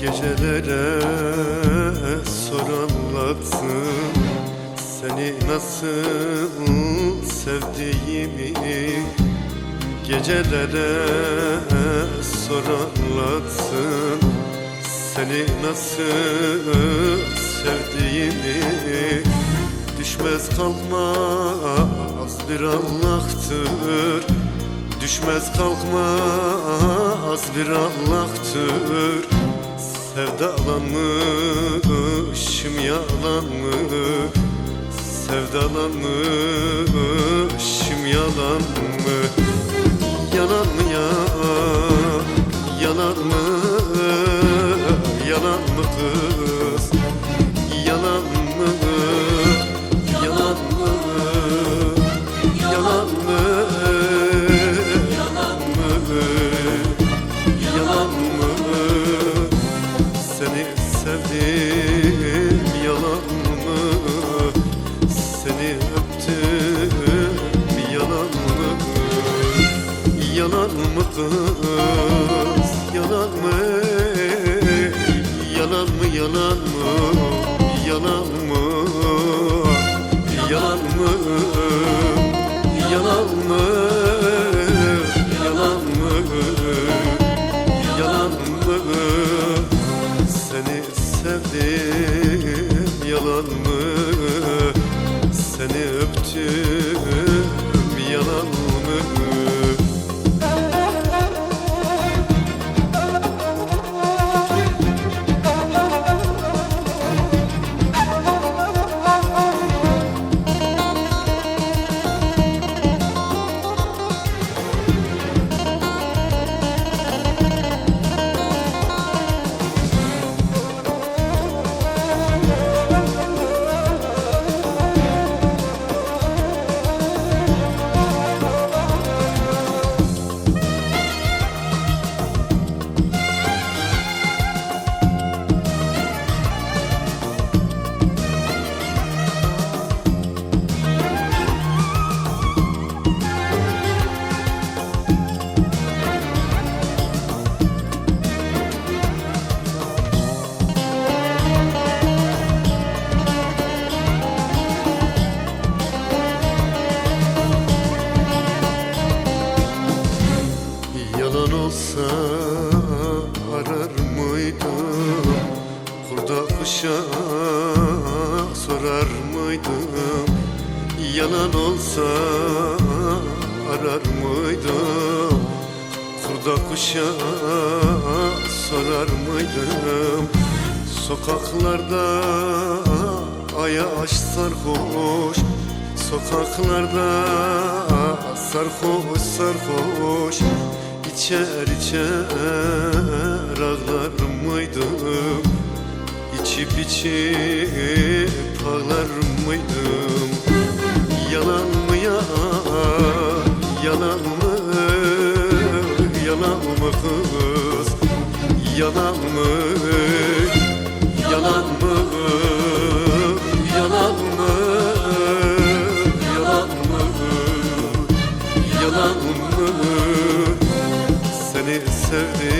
Gecelere soranlatsın Seni nasıl sevdiğimi Gecelere soranlatsın Seni nasıl sevdiğimi Düşmez kalkmaz bir Allah'tır Düşmez kalkmaz bir Allah'tır Sevdalanmışım yalan mı Sevdalanmışım yalan mı Yalan sevdim yalan mı? Seni öptüm yalan mı? Yalan mı kız? Yalan mı? Yalan mı yalan mı? Yalan mı? Yalan mı? Yalan mı? Yalan sevdim yalan mı? Seni öptüm yalan mı Kuşa sorar mıydım Yalan olsa arar mıydım Kurda kuşa sorar mıydım Sokaklarda aya aş sarhoş Sokaklarda sarhoş sarhoş. İçer içer ağlar mıydım İçip içip ağlar mıydım? Yalan mı ya? Yalan mı? Yalan mı kız? Yalan mı? Yalan mı? Yalan mı? Yalan mı? Yalan mı? Seni sevdim